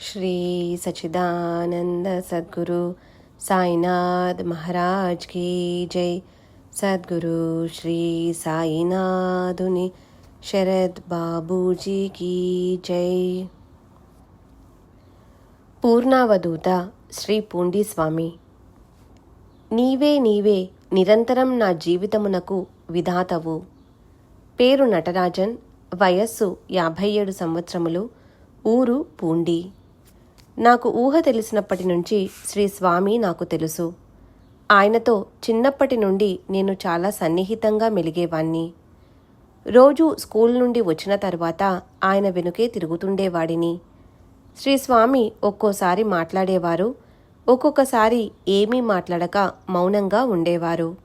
श्री सच्चिदानंद सद्गुरु साईनाथ महाराज की जय सद्गुरु श्री साईनाथुनि शरद बाबूजी की जय పూర్ణావధూత శ్రీ పూండి స్వామి నీవే నీవే నిరంతరం నా జీవితమునకు విధాతవు పేరు నటరాజన్ వయస్సు యాభై ఏడు సంవత్సరములు ఊరు పూండి నాకు ఊహ తెలిసినప్పటి నుంచి శ్రీ స్వామి నాకు తెలుసు. ఆయనతో చిన్నప్పటి నుండి నేను చాలా సన్నిహితంగా మెలిగేవాణ్ణి. రోజు స్కూల్ నుండి వచ్చిన తర్వాత ఆయన వెనుకే తిరుగుతుండేవాడిని. శ్రీ స్వామి ఒక్కోసారి మాట్లాడేవారు ఒక్కొక్కసారి ఏమీ మాట్లాడక మౌనంగా ఉండేవారు.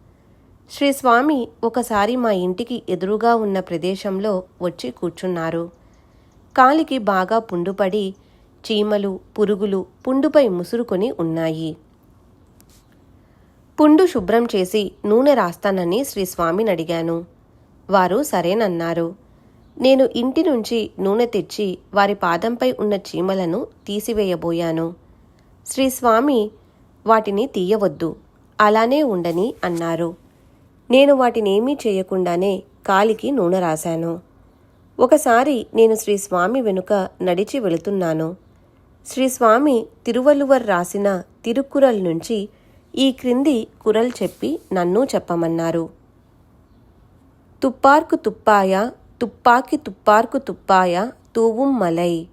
శ్రీ స్వామి ఒకసారి మా ఇంటికి ఎదురుగా ఉన్న ప్రదేశంలో వచ్చి కూర్చున్నారు. కాలికి బాగా పుండుపడి చీమలు పురుగులు పుండుపై ముసురుకొని ఉన్నాయి. పుండు శుభ్రం చేసి నూనె రాస్తానని శ్రీస్వామిని అడిగాను. వారు సరేనన్నారు. నేను ఇంటి నుంచి నూనె తెచ్చి వారి పాదంపై ఉన్న చీమలను తీసివేయబోయాను. శ్రీస్వామి వాటిని తీయవద్దు అలానే ఉండని అన్నారు. నేను వాటినేమీ చేయకుండానే కాలికి నూనె రాశాను. ఒకసారి నేను శ్రీ స్వామి వెనుక నడిచి వెళుతున్నాను. శ్రీ స్వామి తిరువల్లువర్ రాసిన తిరుక్కురల్ నుంచి ఈ క్రింది కురల్ చెప్పి నన్ను చెప్పమన్నారు. తుప్పార్కు తుప్పాయ తుప్పాకి తుప్పార్కు తుప్పాయ తూవుం మలై.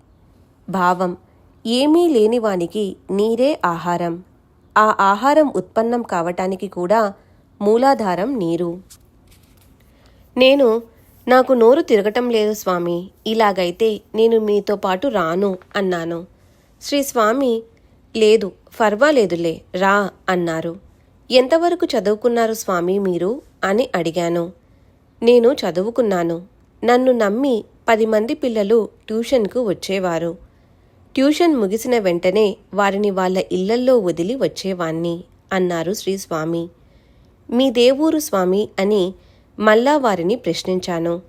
భావం ఏమీ లేనివానికి నీరే ఆహారం. ఆ ఆహారం ఉత్పన్నం కావటానికి కూడా మూలాధారం నీరు. నేను నాకు నోరు తిరగటం లేదు స్వామి ఇలాగైతే నేను మీతో పాటు రాను అన్నాను. శ్రీ స్వామి లేదు పర్వాలేదులే రా అన్నారు. ఎంతవరకు చదువుకున్నారు స్వామి మీరు? అని అడిగాను. నేను చదువుకున్నాను. నన్ను నమ్మి పది మంది పిల్లలు ట్యూషన్కు వచ్చేవారు. ట్యూషన్ ముగిసిన వెంటనే వారిని వాళ్ళ ఇళ్ళల్లో వదిలి వచ్చేవాణ్ణి అన్నారు శ్రీ స్వామి. మీ దేవూరు స్వామి అని మళ్ళా వారిని ప్రశ్నించాను.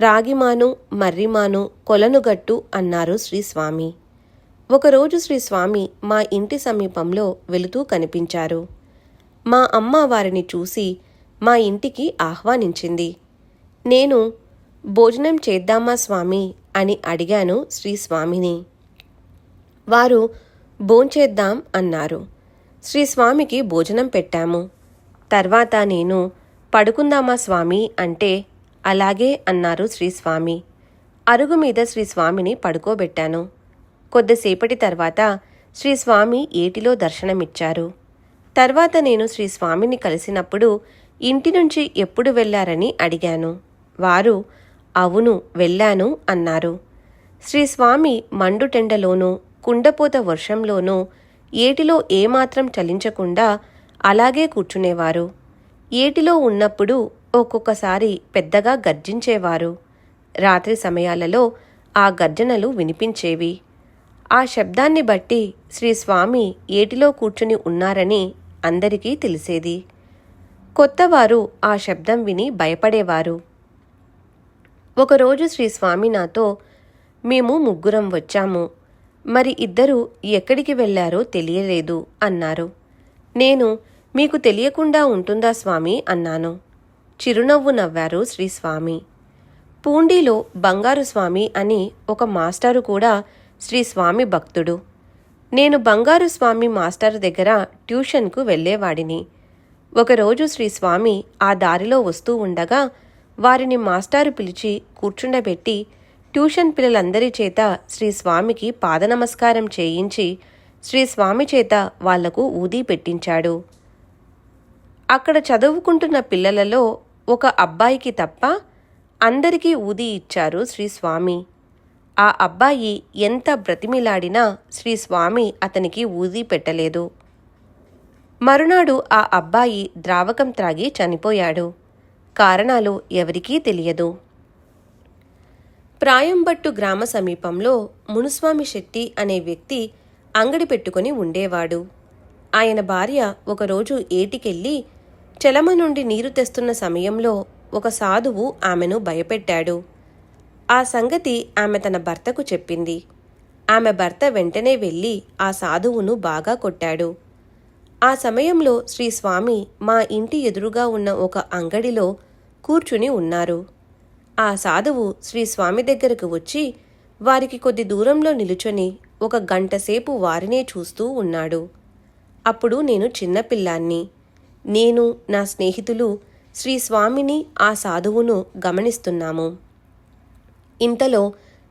రాగిమాను మర్రిమాను కొలనుగట్టు అన్నారు శ్రీ స్వామి. ఒకరోజు శ్రీ స్వామి మా ఇంటి సమీపంలో వెళుతూ కనిపించారు. మా అమ్మ వారిని చూసి మా ఇంటికి ఆహ్వానించింది. నేను భోజనం చేద్దామా స్వామి? అని అడిగాను శ్రీ స్వామిని. వారు భోంచేద్దాం అన్నారు. శ్రీ స్వామికి భోజనం పెట్టాము. తర్వాత నేను పడుకుందామా స్వామి? అంటే అలాగే అన్నారు శ్రీ స్వామి. అరుగు మీద శ్రీ స్వామిని పడుకోబెట్టాను. కొద్దిసేపటి తర్వాత శ్రీ స్వామి ఏటిలో దర్శనమిచ్చారు. తర్వాత నేను శ్రీ స్వామిని కలిసినప్పుడు ఇంటి నుంచి ఎప్పుడు వెళ్ళారని అడిగాను. వారు అవును వెళ్ళాను అన్నారు. శ్రీ స్వామి మండుటెండలోనూ కుండపోత వర్షంలోనూ ఏటిలో ఏమాత్రం చలించకుండా అలాగే కూర్చునేవారు. ఏటిలో ఉన్నప్పుడు ఒక్కొక్కసారి పెద్దగా గర్జించేవారు. రాత్రి సమయాలలో ఆ గర్జనలు వినిపించేవి. ఆ శబ్దాన్ని బట్టి శ్రీస్వామి ఏటిలో కూర్చుని ఉన్నారని అందరికీ తెలిసేది. కొత్తవారు ఆ శబ్దం విని భయపడేవారు. ఒకరోజు శ్రీ స్వామి నాతో మేము ముగ్గురం వచ్చాము. మరి ఇద్దరు ఎక్కడికి వెళ్ళారో తెలియలేదు అన్నారు. నేను మీకు తెలియకుండా ఉంటుందా స్వామి? అన్నాను. చిరునవ్వు నవ్వారు శ్రీస్వామి పూండిలో బంగారు స్వామి అని ఒక మాస్టారు కూడా శ్రీ స్వామి భక్తుడు. నేను బంగారు స్వామి మాస్టర్ దగ్గర ట్యూషన్కు వెళ్ళేవాడిని. ఒకరోజు శ్రీ స్వామి ఆ దారిలో వస్తూ ఉండగా వారిని మాస్టారు పిలిచి కూర్చుండబెట్టి ట్యూషన్ పిల్లలందరి చేత శ్రీ స్వామికి పాదనమస్కారం చేయించి శ్రీ స్వామి చేత వాళ్ళకు ఊదీ పెట్టించాడు. అక్కడ చదువుకుంటున్న పిల్లలలో ఒక అబ్బాయికి తప్ప అందరికీ ఊది ఇచ్చారు శ్రీ స్వామి. ఆ అబ్బాయి ఎంత బ్రతిమిలాడినా శ్రీ స్వామి అతనికి ఊది పెట్టలేదు. మరునాడు ఆ అబ్బాయి ద్రావకం త్రాగి చనిపోయాడు. కారణాలు ఎవరికీ తెలియదు. ప్రాయంబట్టు గ్రామ సమీపంలో మునుస్వామి శెట్టి అనే వ్యక్తి అంగడి పెట్టుకుని ఉండేవాడు. ఆయన భార్య ఒకరోజు ఏటికెళ్ళి చెలమ నుండి నీరు తెస్తున్న సమయంలో ఒక సాధువు ఆమెను భయపెట్టాడు. ఆ సంగతి ఆమె తన భర్తకు చెప్పింది. ఆమె భర్త వెంటనే వెళ్ళి ఆ సాధువును బాగా కొట్టాడు. ఆ సమయంలో శ్రీ స్వామి మా ఇంటి ఎదురుగా ఉన్న ఒక అంగడిలో కూర్చుని ఉన్నారు. ఆ సాధువు శ్రీస్వామి దగ్గరకు వచ్చి వారికి కొద్ది దూరంలో నిలుచొని ఒక గంటసేపు వారినే చూస్తూ ఉన్నాడు. అప్పుడు నేను చిన్నపిల్లాన్ని నేను నా స్నేహితులు శ్రీస్వామిని ఆ సాధువును గమనిస్తున్నాము. ఇంతలో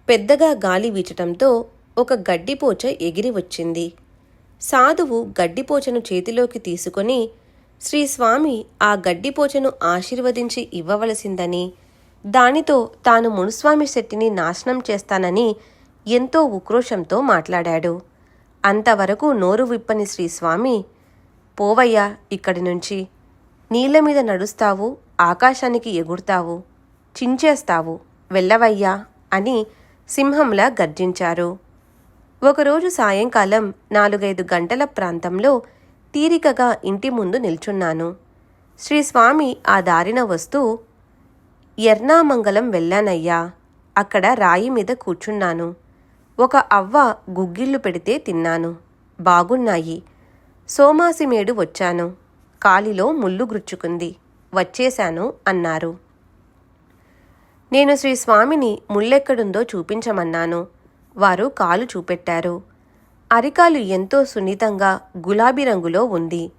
పెద్దగా గాలి వీచటంతో ఒక గడ్డిపోచ ఎగిరి వచ్చింది. సాధువు గడ్డిపోచను చేతిలోకి తీసుకొని శ్రీస్వామి ఆ గడ్డిపోచను ఆశీర్వదించి ఇవ్వవలసిందని దానితో తాను మునుస్వామి శెట్టిని నాశనం చేస్తానని ఎంతో ఉక్రోషంతో మాట్లాడాడు. అంతవరకు నోరు విప్పని శ్రీస్వామి పోవయ్యా ఇక్కడి నుంచి. నీళ్ళ మీద నడుస్తావు ఆకాశానికి ఎగురుతావు చించేస్తావు. వెళ్ళవయ్యా అని సింహంలా గర్జించారు. ఒకరోజు సాయంకాలం నాలుగైదు గంటల ప్రాంతంలో తీరికగా ఇంటి ముందు నిల్చున్నాను. శ్రీస్వామి ఆ దారిన వస్తూ ఎర్నామంగళం వెళ్ళానయ్యా. అక్కడ రాయి మీద కూర్చున్నాను. ఒక అవ్వ గుగ్గిళ్ళు పెడితే తిన్నాను. బాగున్నాయి. సోమాసిమేడు వచ్చాను. కాలిలో ముళ్ళు గుచ్చుకుంది. వచ్చేశాను అన్నారు. నేను శ్రీ స్వామిని ముళ్ళెక్కడుందో చూపించమన్నాను. వారు కాలు చూపెట్టారు. అరికాలు ఎంతో సున్నితంగా గులాబీ రంగులో ఉంది.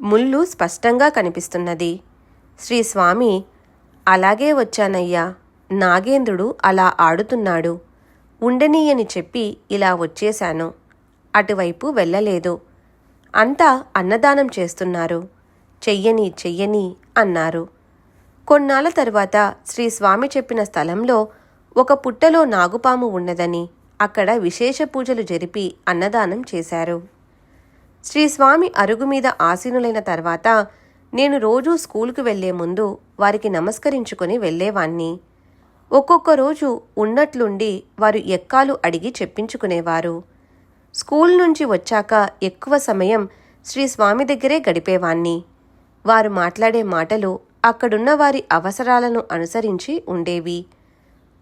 ముళ్ళు స్పష్టంగా కనిపిస్తున్నది. శ్రీ స్వామి అలాగే వచ్చానయ్యా. నాగేంద్రుడు అలా ఆడుతున్నాడు. ఉండనీయని చెప్పి ఇలా వచ్చేశాను. అటువైపు వెళ్ళలేదు. అంతా అన్నదానం చేస్తున్నారు. చెయ్యని చెయ్యని అన్నారు. కొన్నాళ్ళ తరువాత శ్రీ స్వామి చెప్పిన స్థలంలో ఒక పుట్టలో నాగుపాము ఉన్నదని అక్కడ విశేష పూజలు జరిపి అన్నదానం చేశారు. శ్రీ స్వామి అరుగు మీద ఆసీనులైన తర్వాత నేను రోజూ స్కూలుకు వెళ్ళే ముందు వారికి నమస్కరించుకుని వెళ్ళేవాణ్ణి ఒక్కొక్క రోజు ఉన్నట్లుండి వారు ఎక్కాలు అడిగి చెప్పించుకునేవారు. స్కూల్ నుంచి వచ్చాక ఎక్కువ సమయం శ్రీ స్వామి దగ్గరే గడిపేవాణ్ణి. వారు మాట్లాడే మాటలు అక్కడున్న వారి అవసరాలను అనుసరించి ఉండేవి.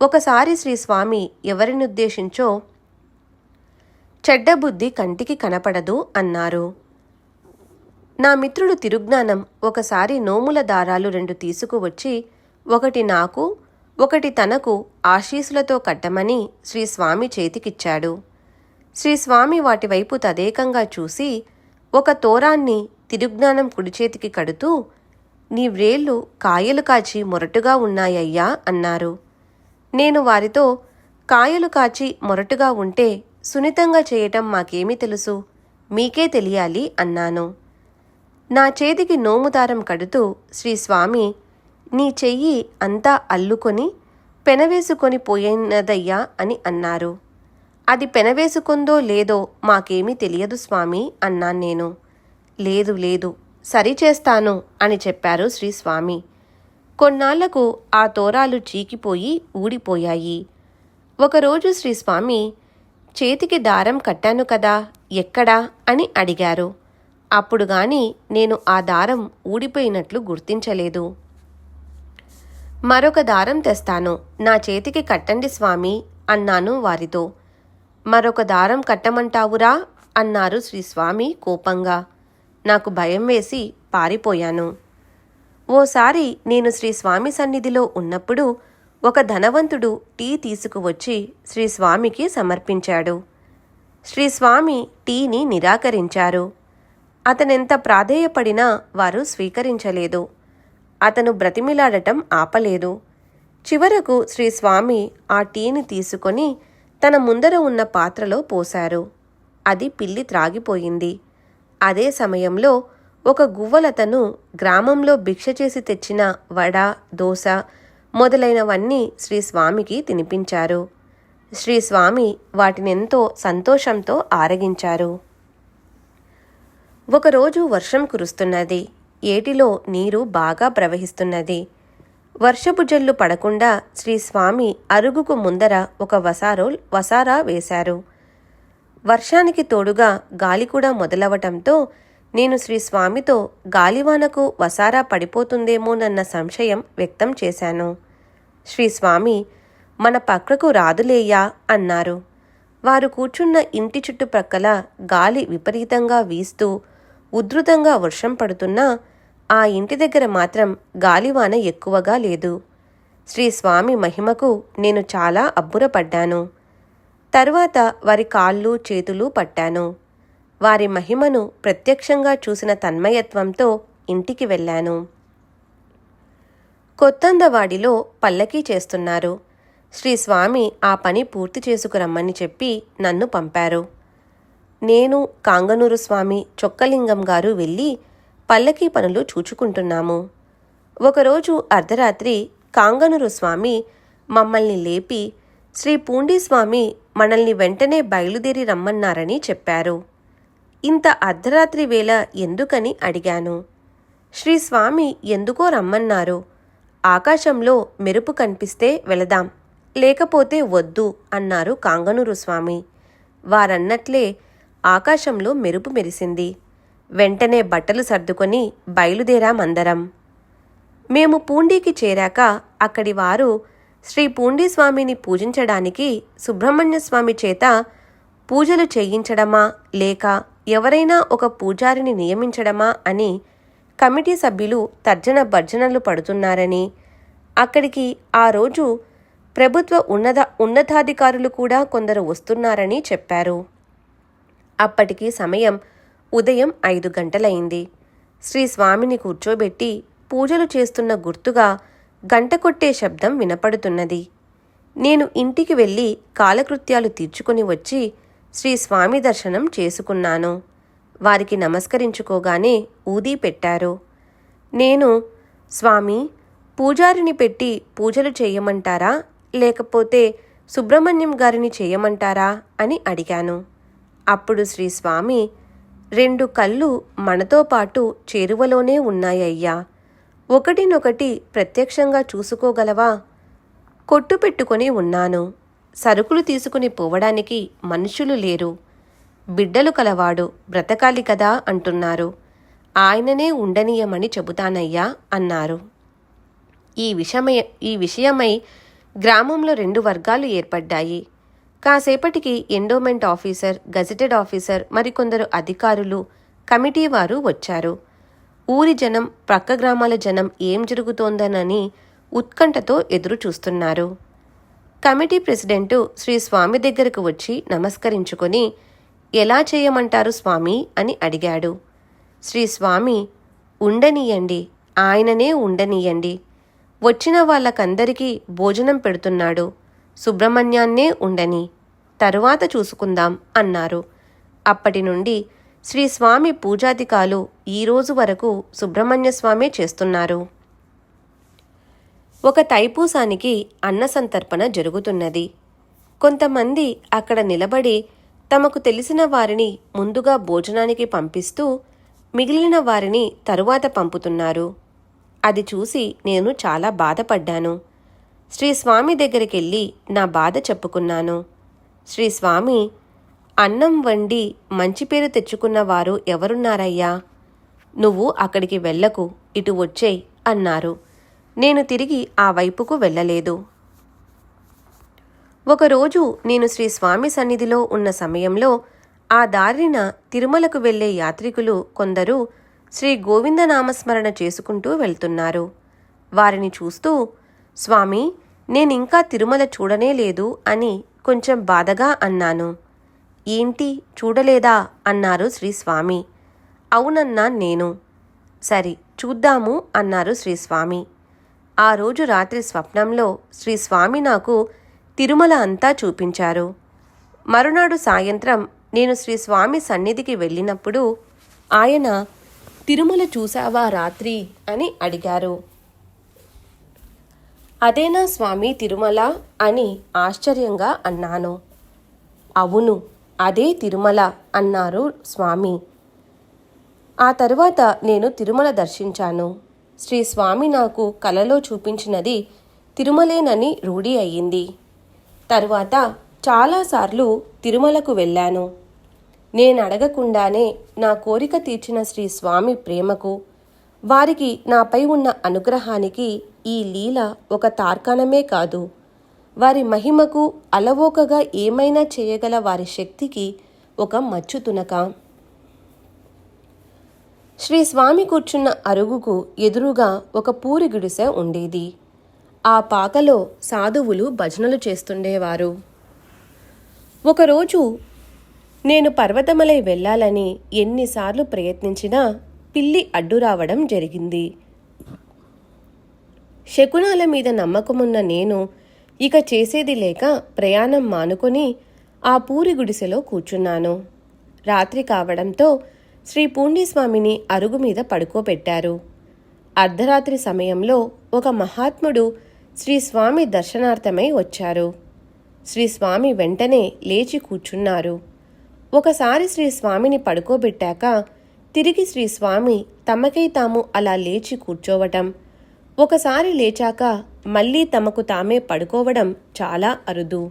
ఒకసారి శ్రీస్వామి ఎవరినుద్దేశించో చెడ్డ బుద్ధి కంటికి కనపడదు అన్నారు. నా మిత్రుడు తిరుజ్ఞానం ఒకసారి నోముల దారాలు రెండు తీసుకువచ్చి ఒకటి నాకు ఒకటి తనకు ఆశీసులతో కట్టమని శ్రీస్వామి చేతికిచ్చాడు. శ్రీ స్వామి వాటివైపు తదేకంగా చూసి ఒక తోరాన్ని తిరుజ్ఞానం కుడి చేతికి కడుతూ నీ వ్రేళ్ళు కాయలు కాచి మొరటుగా ఉన్నాయ్యా అన్నారు. నేను వారితో కాయలు కాచి మొరటుగా ఉంటే సున్నితంగా చేయటం మాకేమీ తెలుసు? మీకే తెలియాలి అన్నాను. నా చేతికి నోముదారం కడుతూ శ్రీ స్వామి నీ చెయ్యి అంతా అల్లుకొని పెనవేసుకొని పోయినదయ్యా అని అన్నారు. అది పెనవేసుకుందో లేదో మాకేమీ తెలియదు స్వామి అన్నాను నేను. లేదు లేదు సరిచేస్తాను అని చెప్పారు శ్రీ స్వామి కొన్నాళ్ళకు ఆ తోరాలు చీకిపోయి ఊడిపోయాయి. ఒకరోజు శ్రీ స్వామి చేతికి దారం కట్టాను కదా ఎక్కడా? అని అడిగారు. అప్పుడు గాని నేను ఆ దారం ఊడిపోయినట్లు గుర్తించలేదు. మరొక దారం తెస్తాను. నా చేతికి కట్టండి స్వామి అన్నాను వారితో. మరొక దారం కట్టమంటావురా? అన్నారు శ్రీ స్వామి కోపంగా. నాకు భయం వేసి పారిపోయాను. ఓసారి నేను శ్రీ స్వామి సన్నిధిలో ఉన్నప్పుడు ఒక ధనవంతుడు టీ తీసుకువచ్చి శ్రీ స్వామికి సమర్పించాడు. శ్రీ స్వామి టీని నిరాకరించారు. అతనెంత ప్రాధేయపడినా వారు స్వీకరించలేదు. అతను బ్రతిమిలాడటం ఆపలేదు. చివరకు శ్రీ స్వామి ఆ టీని తీసుకొని తన ముందర ఉన్న పాత్రలో పోశారు. అది పిల్లి త్రాగిపోయింది. అదే సమయంలో ఒక గువ్వలతను గ్రామంలో భిక్ష చేసి తెచ్చిన వడ దోశ మొదలైనవన్నీ శ్రీస్వామికి తినిపించారు. శ్రీ స్వామి వాటినెంతో సంతోషంతో ఆరగించారు. ఒకరోజు వర్షం కురుస్తున్నది. ఏటిలో నీరు బాగా ప్రవహిస్తున్నది. వర్షపు జల్లు పడకుండా శ్రీస్వామి అరుగుకు ముందర ఒక వసారో వసారా వేశారు. వర్షానికి తోడుగా గాలి కూడా మొదలవటంతో నేను శ్రీ స్వామితో గాలివానకు వసారా పడిపోతుందేమోనన్న సంశయం వ్యక్తం చేశాను. శ్రీ స్వామి మన పక్కకు రాదులేయ్యా అన్నారు. వారు కూర్చున్న ఇంటి చుట్టుప్రక్కల గాలి విపరీతంగా వీస్తూ ఉధృతంగా వర్షం పడుతున్నా ఆ ఇంటి దగ్గర మాత్రం గాలివాన ఎక్కువగా లేదు. శ్రీ స్వామి మహిమకు నేను చాలా అబ్బురపడ్డాను. తరువాత వారి కాళ్ళు చేతులు పట్టాను. వారి మహిమను ప్రత్యక్షంగా చూసిన తన్మయత్వంతో ఇంటికి వెళ్ళాను. కొత్తందవాడిలో పల్లకీ చేస్తున్నారు. శ్రీ స్వామి ఆ పని పూర్తి చేసుకురమ్మని చెప్పి నన్ను పంపారు. నేను కాంగనూరు స్వామి చొక్కలింగం గారు వెళ్ళి పల్లకీ పనులు చూచుకుంటున్నాము. ఒకరోజు అర్ధరాత్రి కాంగనూరు స్వామి మమ్మల్ని లేపి శ్రీ పూండిస్వామి మనల్ని వెంటనే బయలుదేరి రమ్మన్నారని చెప్పారు. ఇంత అర్ధరాత్రి వేళ ఎందుకని అడిగాను. శ్రీ స్వామి ఎందుకో రమ్మన్నారు. ఆకాశంలో మెరుపు కనిపిస్తే వెళదాం. లేకపోతే వద్దు అన్నారు కాంగనూరు స్వామి. వారన్నట్లే ఆకాశంలో మెరుపు మెరిసింది. వెంటనే బట్టలు సర్దుకొని బయలుదేరామందరం. మేము పూండీకి చేరాక అక్కడి వారు శ్రీ పూండి స్వామిని పూజించడానికి సుబ్రహ్మణ్య స్వామి చేత పూజలు చేయించడమా లేక ఎవరైనా ఒక పూజారిని నియమించడమా అని కమిటీ సభ్యులు తర్జన భర్జనలు పడుతున్నారని అక్కడికి ఆ రోజు ప్రభుత్వ ఉన్నత ఉన్నతాధికారులు కూడా కొందరు వస్తున్నారని చెప్పారు. అప్పటికి సమయం ఉదయం ఐదు గంటలైంది. శ్రీ స్వామిని కూర్చోబెట్టి పూజలు చేస్తున్న గుర్తుగా గంట కొట్టే శబ్దం వినపడుతున్నది. నేను ఇంటికి వెళ్ళి కాలకృత్యాలు తీర్చుకుని వచ్చి శ్రీ స్వామి దర్శనం చేసుకున్నాను. వారికి నమస్కరించుకోగానే ఊదీ పెట్టారు. నేను స్వామి పూజారిని పెట్టి పూజలు చేయమంటారా? లేకపోతే సుబ్రహ్మణ్యం గారిని చేయమంటారా? అని అడిగాను. అప్పుడు శ్రీ స్వామి రెండు కళ్ళు మనతో పాటు చేరువలోనే ఉన్నాయ్యా ఒకటినొకటి ప్రత్యక్షంగా చూసుకోగలవా? కొట్టు పెట్టుకొని ఉన్నాను. సరుకులు తీసుకుని పోవడానికి మనుషులు లేరు. బిడ్డలు కలవాడు బ్రతకాలి కదా అంటున్నారు. ఆయననే ఉండనీయమని చెబుతానయ్యా అన్నారు. ఈ విషమయ ఈ విషయమై గ్రామంలో రెండు వర్గాలు ఏర్పడ్డాయి. కాసేపటికి ఎండోమెంట్ ఆఫీసర్ గజెటెడ్ ఆఫీసర్ మరికొందరు అధికారులు కమిటీ వారు వచ్చారు. ఊరి జనం ప్రక్క గ్రామాల జనం ఏం జరుగుతోందనని ఉత్కంఠతో ఎదురు చూస్తున్నారు. కమిటీ ప్రెసిడెంటు శ్రీ స్వామి దగ్గరకు వచ్చి నమస్కరించుకొని ఎలా చేయమంటారు స్వామి? అని అడిగాడు. శ్రీ స్వామి ఉండనీయండి ఆయననే ఉండనీయండి. వచ్చిన వాళ్ళకందరికీ భోజనం పెడుతున్నాడు. సుబ్రహ్మణ్యాన్నే ఉండని తరువాత చూసుకుందాం అన్నారు. అప్పటి నుండి శ్రీ స్వామి పూజాధికాలు ఈ రోజు వరకు సుబ్రహ్మణ్య స్వామి చేస్తున్నారు. ఒక తైపూసానికి అన్న సంతర్పణ జరుగుతున్నది. కొంతమంది అక్కడ నిలబడి తమకు తెలిసిన వారిని ముందుగా భోజనానికి పంపిస్తూ మిగిలిన వారిని తరువాత పంపుతున్నారు. అది చూసి నేను చాలా బాధపడ్డాను. శ్రీ స్వామి దగ్గరికెళ్ళి నా బాధ చెప్పుకున్నాను. శ్రీ స్వామి అన్నం వండి మంచి పేరు తెచ్చుకున్న వారు ఎవరున్నారయ్యా? నువ్వు అక్కడికి వెళ్ళకు ఇటు వచ్చేయ్ అన్నారు. నేను తిరిగి ఆ వైపుకు వెళ్ళలేదు. ఒకరోజు నేను శ్రీ స్వామి సన్నిధిలో ఉన్న సమయంలో ఆ దారిన తిరుమలకు వెళ్ళే యాత్రికులు కొందరు శ్రీ గోవిందనామస్మరణ చేసుకుంటూ వెళ్తున్నారు. వారిని చూస్తూ స్వామి నేనింకా తిరుమల చూడనే లేదు అని కొంచెం బాధగా అన్నాను. ఏంటి చూడలేదా? అన్నారు శ్రీస్వామి. అవునన్నా నేను. సరి చూద్దాము అన్నారు శ్రీస్వామి. ఆ రోజు రాత్రి స్వప్నంలో శ్రీ స్వామి నాకు తిరుమల అంతా చూపించారు. మరునాడు సాయంత్రం నేను శ్రీ స్వామి సన్నిధికి వెళ్ళినప్పుడు ఆయన తిరుమల చూసావా రాత్రి? అని అడిగారు. అదేనా స్వామి తిరుమల? అని ఆశ్చర్యంగా అన్నాను. అవును అదే తిరుమల అన్నారు స్వామి. ఆ తరువాత నేను తిరుమల దర్శించాను. శ్రీ స్వామి నాకు కలలో చూపించినది తిరుమలేనని రూఢి అయ్యింది. తరువాత చాలాసార్లు తిరుమలకు వెళ్ళాను. నేను అడగకుండానే నా కోరిక తీర్చిన శ్రీ స్వామి ప్రేమకు వారికి నాపై ఉన్న అనుగ్రహానికి ఈ లీల ఒక తార్కాణమే కాదు. వారి మహిమకు అలవోకగా ఏమైనా చేయగల వారి శక్తికి ఒక మచ్చు తునక. శ్రీ స్వామి కూర్చున్న అరుగుకు ఎదురుగా ఒక పూరి గుడిసె ఉండేది. ఆ పాకలో సాధువులు భజనలు చేస్తుండేవారు. ఒకరోజు నేను పర్వతమలై వెళ్ళాలని ఎన్నిసార్లు ప్రయత్నించినా పిల్లి అడ్డు రావడం జరిగింది. శకునాల మీద నమ్మకమున్న నేను ఇక చేసేది లేక ప్రయాణం మానుకొని ఆ పూరి గుడిసెలో కూర్చున్నాను. రాత్రి కావడంతో శ్రీ పూర్ణిస్వామిని అరుగు మీద పడుకోబెట్టారు. అర్ధరాత్రి సమయంలో ఒక మహాత్ముడు శ్రీ స్వామి దర్శనార్థమై వచ్చారు. శ్రీ స్వామి వెంటనే లేచి కూర్చున్నారు. ఒకసారి శ్రీ స్వామిని పడుకోబెట్టాక తిరిగి శ్రీ స్వామి తమకై తాము అలా లేచి కూర్చోవటం ఒకసారి లేచాక మళ్ళీ తమకు తామే పడుకోవడం చాలా అరుదు.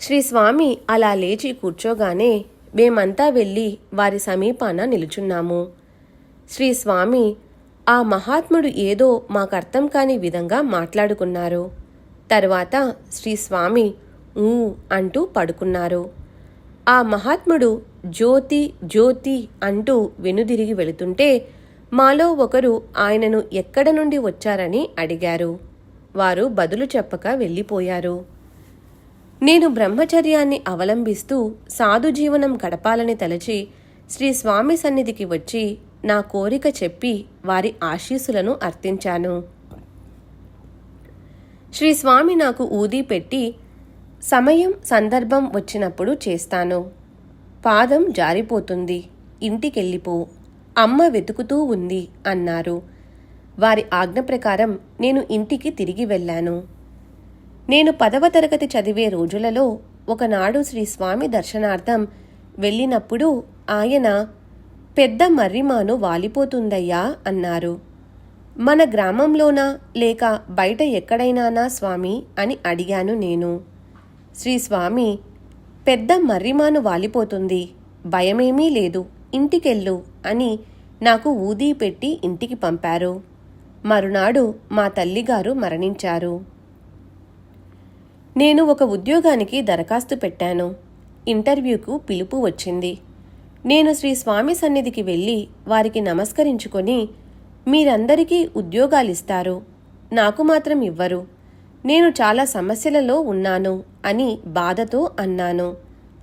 శ్రీ స్వామి అలా లేచి కూర్చోగానే మేమంతా వెళ్ళి వారి సమీపాన నిలుచున్నాము. శ్రీ స్వామి ఆ మహాత్ముడు ఏదో మాకర్థం కాని విధంగా మాట్లాడుకున్నారు. తర్వాత శ్రీ స్వామి ఊ అంటూ పడుకున్నారు. ఆ మహాత్ముడు జ్యోతి జ్యోతి అంటూ వెనుదిరిగి వెళుతుంటే మాలో ఒకరు ఆయనను ఎక్కడ నుండి వచ్చారని అడిగారు. వారు బదులు చెప్పక వెళ్ళిపోయారు. నేను బ్రహ్మచర్యాన్ని అవలంబిస్తూ సాధు జీవనం గడపాలని తలచి శ్రీ స్వామి సన్నిధికి వచ్చి నా కోరిక చెప్పి వారి ఆశీస్సులను అర్థించాను శ్రీ స్వామి నాకు ఊది పెట్టి సమయం సందర్భం వచ్చినప్పుడు చేస్తాను. పాదం జారిపోతుంది. ఇంటికెళ్ళిపో. అమ్మ వెతుకుతూ ఉంది అన్నారు. వారి ఆజ్ఞ ప్రకారం నేను ఇంటికి తిరిగి వెళ్ళాను. నేను పదవ తరగతి చదివే రోజులలో ఒకనాడు శ్రీ స్వామి దర్శనార్థం వెళ్ళినప్పుడు ఆయన పెద్ద మర్రిమాను వాలిపోతుందయ్యా అన్నారు. మన గ్రామంలోనా లేక బయట ఎక్కడైనానా స్వామి? అని అడిగాను నేను. శ్రీ స్వామి పెద్ద మర్రిమాను వాలిపోతుంది. భయమేమీ లేదు. ఇంటికెళ్ళు అని నాకు ఊదీ పెట్టి ఇంటికి పంపారు. మరునాడు మా తల్లిగారు మరణించారు. నేను ఒక ఉద్యోగానికి దరఖాస్తు పెట్టాను. ఇంటర్వ్యూకు పిలుపు వచ్చింది. నేను శ్రీ స్వామి సన్నిధికి వెళ్ళి వారికి నమస్కరించుకొని మీరందరికీ ఉద్యోగాలిస్తారు. నాకు మాత్రం ఇవ్వరు. నేను చాలా సమస్యలలో ఉన్నాను అని బాధతో అన్నాను.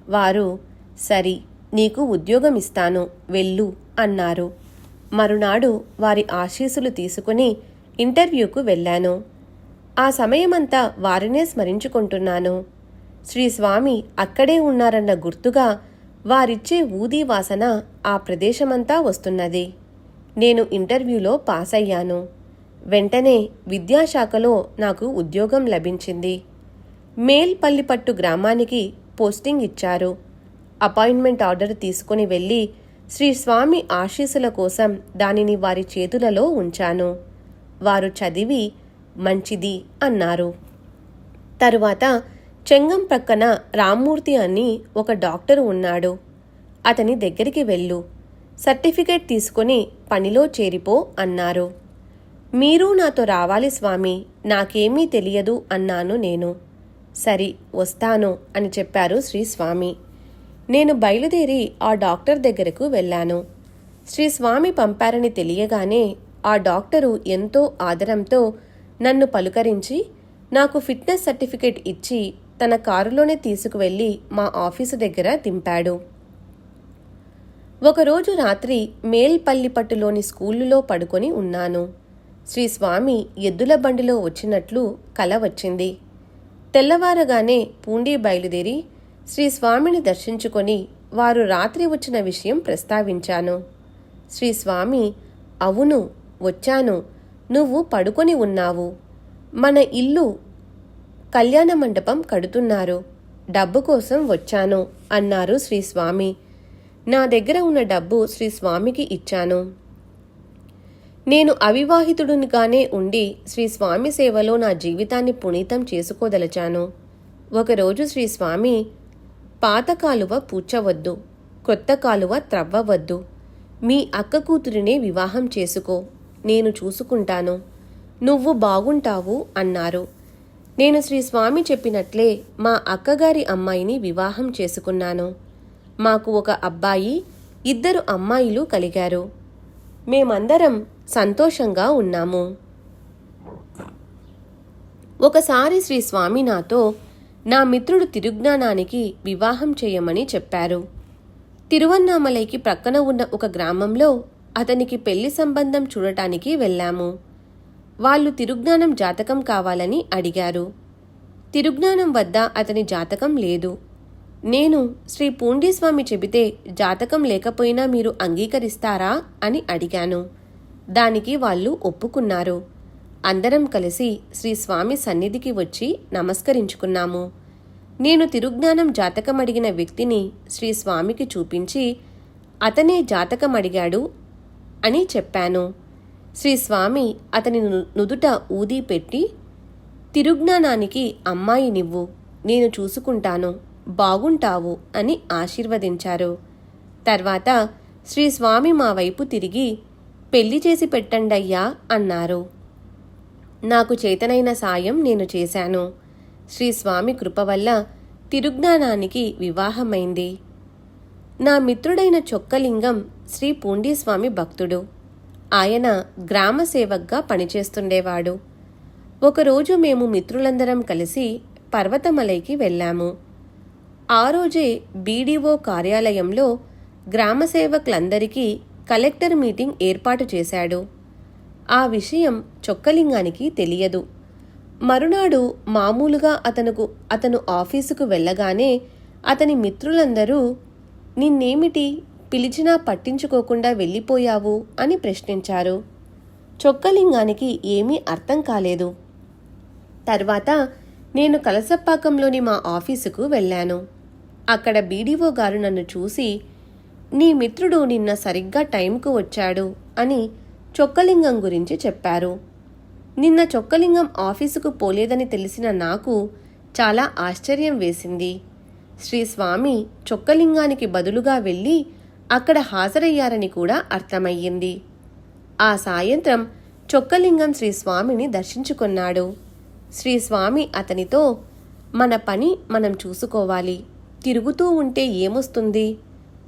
వారు సరి నీకు ఉద్యోగం ఇస్తాను వెళ్ళు అన్నారు. మరునాడు వారి ఆశీస్సులు తీసుకుని ఇంటర్వ్యూకు వెళ్ళాను. ఆ సమయమంతా వారినే స్మరించుకుంటున్నాను. శ్రీ స్వామి అక్కడే ఉన్నారన్న గుర్తుగా వారిచ్చే ఊదీ వాసన ఆ ప్రదేశమంతా వస్తున్నది. నేను ఇంటర్వ్యూలో పాస్ అయ్యాను వెంటనే విద్యాశాఖలో నాకు ఉద్యోగం లభించింది. మేల్పల్లిపట్టు గ్రామానికి పోస్టింగ్ ఇచ్చారు. అపాయింట్మెంట్ ఆర్డర్ తీసుకుని వెళ్ళి శ్రీ స్వామి ఆశీస్సుల కోసం దానిని వారి చేతులలో ఉంచాను. వారు చదివి మంచిది అన్నారు. తరువాత చెంగం ప్రక్కన రామ్మూర్తి అని ఒక డాక్టర్ ఉన్నాడు. అతని దగ్గరికి వెళ్ళు. సర్టిఫికేట్ తీసుకొని పనిలో చేరిపో అన్నారు. మీరు నాతో రావాలి స్వామి నాకేమీ తెలియదు అన్నాను నేను. సరి వస్తాను అని చెప్పారు శ్రీ స్వామి. నేను బయలుదేరి ఆ డాక్టర్ దగ్గరకు వెళ్ళాను. శ్రీ స్వామి పంపారని తెలియగానే ఆ డాక్టరు ఎంతో ఆదరంతో నన్ను పలుకరించి నాకు ఫిట్నెస్ సర్టిఫికేట్ ఇచ్చి తన కారులోనే తీసుకువెళ్ళి మా ఆఫీసు దగ్గర దింపాడు. ఒకరోజు రాత్రి మేల్పల్లిపట్టులోని స్కూలులో పడుకొని ఉన్నాను. శ్రీ స్వామి ఎద్దుల బండిలో వచ్చినట్లు కల వచ్చింది. తెల్లవారగానే పూండి బయలుదేరి శ్రీ స్వామిని దర్శించుకొని వారు రాత్రి వచ్చిన విషయం ప్రస్తావించాను. శ్రీ స్వామి అవును వచ్చాను. నువ్వు పడుకొని ఉన్నావు. మన ఇల్లు కళ్యాణ మండపం కడుతున్నారు. డబ్బు కోసం వచ్చాను అన్నారు శ్రీ స్వామి. నా దగ్గర ఉన్న డబ్బు శ్రీ స్వామికి ఇచ్చాను. నేను అవివాహితుడునిగానే ఉండి శ్రీ స్వామి సేవలో నా జీవితాన్ని పునీతం చేసుకోదలచాను. ఒకరోజు శ్రీ స్వామి పాత కాలువ పూడ్చవద్దు కొత్త కాలువ త్రవ్వవద్దు. మీ అక్క కూతురినే వివాహం చేసుకో నేను చూసుకుంటాను. నువ్వు బాగుంటావు అన్నారు. నేను శ్రీ స్వామి చెప్పినట్లే మా అక్కగారి అమ్మాయిని వివాహం చేసుకున్నాను. మాకు ఒక అబ్బాయి ఇద్దరు అమ్మాయిలు కలిగారు. మేమందరం సంతోషంగా ఉన్నాము. ఒకసారి శ్రీ స్వామి నాతో నా మిత్రుడు తిరుజ్ఞానానికి వివాహం చేయమని చెప్పారు. తిరువన్నామలైకి ప్రక్కన ఉన్న ఒక గ్రామంలో అతనికి పెళ్ళి సంబంధం చూడటానికి వెళ్ళాము. వాళ్ళు తిరుజ్ఞానం జాతకం కావాలని అడిగారు. తిరుజ్ఞానం వద్ద అతని జాతకం లేదు. నేను శ్రీ పూండీస్వామి చెబితే జాతకం లేకపోయినా మీరు అంగీకరిస్తారా అని అడిగాను. దానికి వాళ్ళు ఒప్పుకున్నారు. అందరం కలిసి శ్రీ స్వామి సన్నిధికి వచ్చి నమస్కరించుకున్నాము. నేను తిరుజ్ఞానం జాతకం అడిగిన వ్యక్తిని శ్రీ స్వామికి చూపించి అతనే జాతకం అడిగాడు అని చెప్పాను. శ్రీ స్వామి అతని ను- నుదుట ఊది పెట్టి తిరుజ్ఞానానికి అమ్మాయినివ్వు నేను చూసుకుంటాను బాగుంటావు అని ఆశీర్వదించారు. తర్వాత శ్రీ స్వామి మా వైపు తిరిగి పెళ్ళి చేసి పెట్టండయ్యా అన్నారు. నాకు చేతనైన సాయం నేను చేశాను. శ్రీ స్వామి కృప వల్ల తిరుజ్ఞానానికి వివాహమైంది. నా మిత్రుడైన చొక్కలింగం శ్రీ పూండీస్వామి భక్తుడు. ఆయన గ్రామ సేవక్గా పనిచేస్తుండేవాడు. ఒకరోజు మేము మిత్రులందరం కలిసి పర్వతమలైకి వెళ్ళాము. ఆ రోజే బీడీఓ కార్యాలయంలో గ్రామ సేవకులందరికీ కలెక్టర్ మీటింగ్ ఏర్పాటు చేశాడు. ఆ విషయం చొక్కలింగానికి తెలియదు. మరునాడు మామూలుగా అతనుకు అతను ఆఫీసుకు వెళ్ళగానే అతని మిత్రులందరూ నిన్నేమిటి? పిలిచినా పట్టించుకోకుండా వెళ్ళిపోయావు? అని ప్రశ్నించారు. చొక్కలింగానికి ఏమీ అర్థం కాలేదు. తర్వాత నేను కలసప్పాకంలోని మా ఆఫీసుకు వెళ్ళాను. అక్కడ బీడీఓ గారు నన్ను చూసి నీ మిత్రుడు నిన్న సరిగ్గా టైంకు వచ్చాడు అని చొక్కలింగం గురించి చెప్పారు. నిన్న చొక్కలింగం ఆఫీసుకు పోలేదని తెలిసిన నాకు చాలా ఆశ్చర్యం వేసింది. శ్రీ స్వామి చొక్కలింగానికి బదులుగా వెళ్ళి అక్కడ హాజరయ్యారని కూడా అర్థమయ్యింది. ఆ సాయంత్రం చొక్కలింగం శ్రీ స్వామిని దర్శించుకున్నాడు. శ్రీస్వామి అతనితో మన పని మనం చూసుకోవాలి. తిరుగుతూ ఉంటే ఏమొస్తుంది?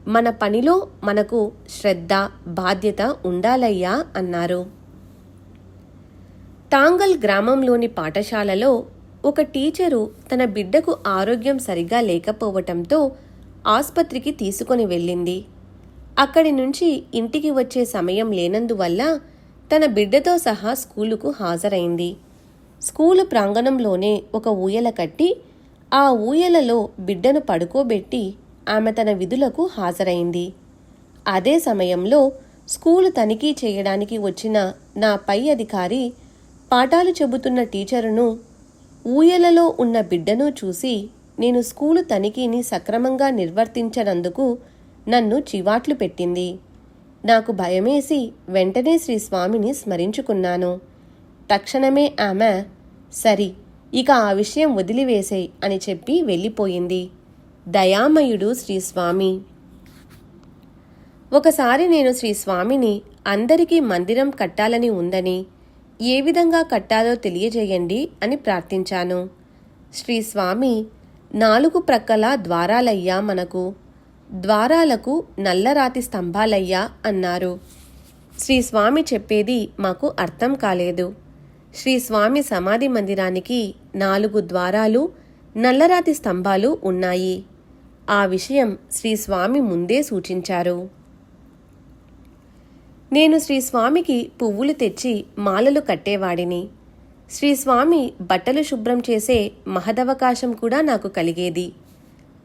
మన పనిలో మనకు శ్రద్ధ బాధ్యత ఉండాలయ్యా అన్నారు. తాంగల్ గ్రామంలోని పాఠశాలలో ఒక టీచరు తన బిడ్డకు ఆరోగ్యం సరిగా లేకపోవటంతో ఆస్పత్రికి తీసుకొని వెళ్ళింది. అక్కడి నుంచి ఇంటికి వచ్చే సమయం లేనందువల్ల తన బిడ్డతో సహా స్కూలుకు హాజరైంది. స్కూలు ప్రాంగణంలోనే ఒక ఊయల కట్టి ఆ ఊయలలో బిడ్డను పడుకోబెట్టి ఆమె తన విధులకు హాజరైంది. అదే సమయంలో స్కూలు తనిఖీ చేయడానికి వచ్చిన నా పై అధికారి పాఠాలు చెబుతున్న టీచరును ఊయలలో ఉన్న బిడ్డను చూసి నేను స్కూలు తనిఖీని సక్రమంగా నిర్వర్తించనందుకు నన్ను చివాట్లు పెట్టింది. నాకు భయమేసి వెంటనే శ్రీ స్వామిని స్మరించుకున్నాను. తక్షణమే ఆమె సరి ఇక ఆ విషయం వదిలివేసేయ్ అని చెప్పి వెళ్ళిపోయింది. దయామయుడు శ్రీస్వామి ఒకసారి నేను శ్రీ స్వామిని అందరికీ మందిరం కట్టాలని ఉందని ఏ విధంగా కట్టాలో తెలియజేయండి అని ప్రార్థించాను. శ్రీ స్వామి నాలుగు ప్రక్కల ద్వారాలయ్యా మనకు ద్వారాలకు నల్లరాతి స్తంభాలయ్యా అన్నారు. శ్రీ స్వామి చెప్పేది మాకు అర్థం కాలేదు. శ్రీ స్వామి సమాధి మందిరానికి నాలుగు ద్వారాలు నల్లరాతి స్తంభాలు ఉన్నాయి. ఆ విషయం శ్రీ స్వామి ముందే సూచించారు. నేను శ్రీ స్వామికి పువ్వులు తెచ్చి మాలలు కట్టేవాడిని. శ్రీ స్వామి బట్టలు శుభ్రం చేసే మహదవకాశం కూడా నాకు కలిగేది.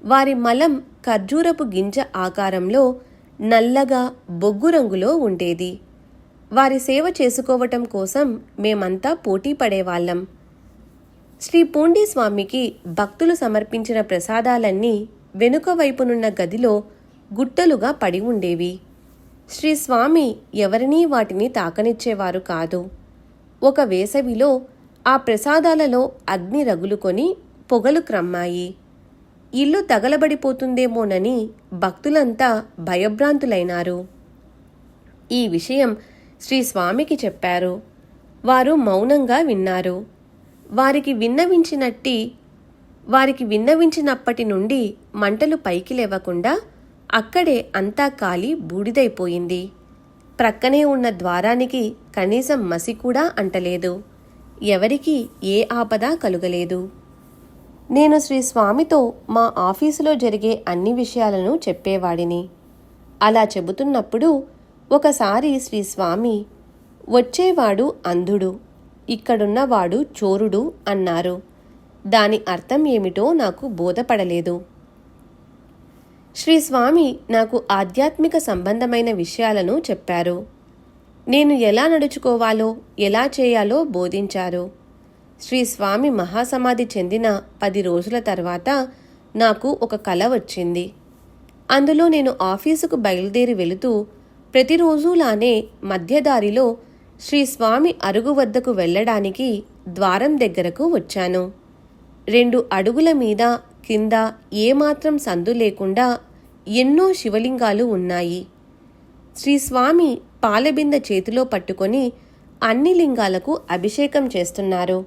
వారి మలం ఖర్జూరపు గింజ ఆకారంలో నల్లగా బొగ్గు రంగులో ఉండేది. వారి సేవ చేసుకోవటం కోసం మేమంతా పోటీ పడేవాళ్ళం. శ్రీ పూండిస్వామికి భక్తులు సమర్పించిన ప్రసాదాలన్నీ వెనుక వైపునున్న గదిలో గుట్టలుగా పడి ఉండేవి. శ్రీ స్వామి ఎవరినీ వాటిని తాకనిచ్చేవారు కాదు. ఒక వేసవిలో ఆ ప్రసాదాలలో అగ్ని రగులుకొని పొగలు క్రమ్మాయి. ఇల్లు తగలబడిపోతుందేమోనని భక్తులంతా భయభ్రాంతులైనారు. ఈ విషయం శ్రీ స్వామికి చెప్పారు. వారు మౌనంగా విన్నారు. వారికి విన్నవించినట్టి వారికి విన్నవించినప్పటి నుండి మంటలు పైకి లేవకుండా అక్కడే అంతా కాలి బూడిదైపోయింది. ప్రక్కనే ఉన్న ద్వారానికి కనీసం మసి కూడా అంటలేదు. ఎవరికి ఏ ఆపద కలుగలేదు. నేను శ్రీ స్వామితో మా ఆఫీసులో జరిగే అన్ని విషయాలను చెప్పేవాడిని. అలా చెబుతున్నప్పుడు ఒకసారి శ్రీ స్వామి వచ్చేవాడు అంధుడు ఇక్కడున్నవాడు చోరుడు అన్నారు. దాని అర్థం ఏమిటో నాకు బోధపడలేదు. శ్రీ స్వామి నాకు ఆధ్యాత్మిక సంబంధమైన విషయాలను చెప్పారు. నేను ఎలా నడుచుకోవాలో ఎలా చేయాలో బోధించారు. శ్రీ స్వామి మహాసమాధి చెందిన పది రోజుల తర్వాత నాకు ఒక కల వచ్చింది. అందులో నేను ఆఫీసుకు బయలుదేరి వెళుతూ ప్రతిరోజులానే మధ్యదారిలో శ్రీ స్వామి అరుగు వద్దకు వెళ్ళడానికి ద్వారం దగ్గరకు వచ్చాను. రెండు అడుగుల మీద కింద ఏమాత్రం సందు లేకుండా ఎన్నో శివలింగాలు ఉన్నాయి. శ్రీ స్వామి పాలబింద చేతిలో పట్టుకొని అన్ని లింగాలకు అభిషేకం చేస్తున్నారు.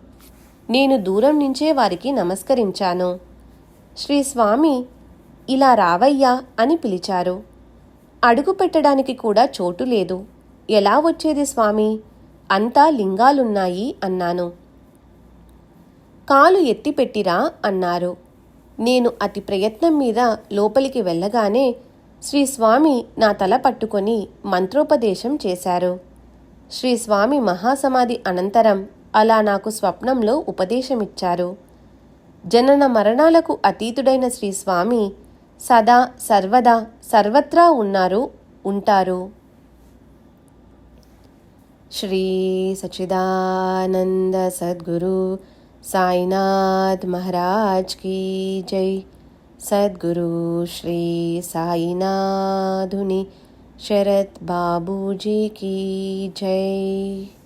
నేను దూరం నుంచే వారికి నమస్కరించాను. శ్రీస్వామి ఇలా రావయ్యా అని పిలిచారు. అడుగు పెట్టడానికి కూడా చోటు లేదు. ఎలా వచ్చేది స్వామి? అంతా లింగాలున్నాయి అన్నాను. కాలు ఎత్తిపెట్టిరా అన్నారు. నేను అతి ప్రయత్నం మీద లోపలికి వెళ్ళగానే శ్రీ స్వామి నా తల పట్టుకొని మంత్రోపదేశం చేశారు. శ్రీ స్వామి మహాసమాధి అనంతరం అలా నాకు స్వప్నంలో ఉపదేశమిచ్చారు. జనన మరణాలకు అతీతుడైన శ్రీ స్వామి సదా సర్వదా సర్వత్రా ఉన్నారు ఉంటారు. శ్రీ సచిదానంద సద్గురు साईनाथ महाराज की जय। सदगुरु श्री साईनाथुनि शरद बाबू जी की जय।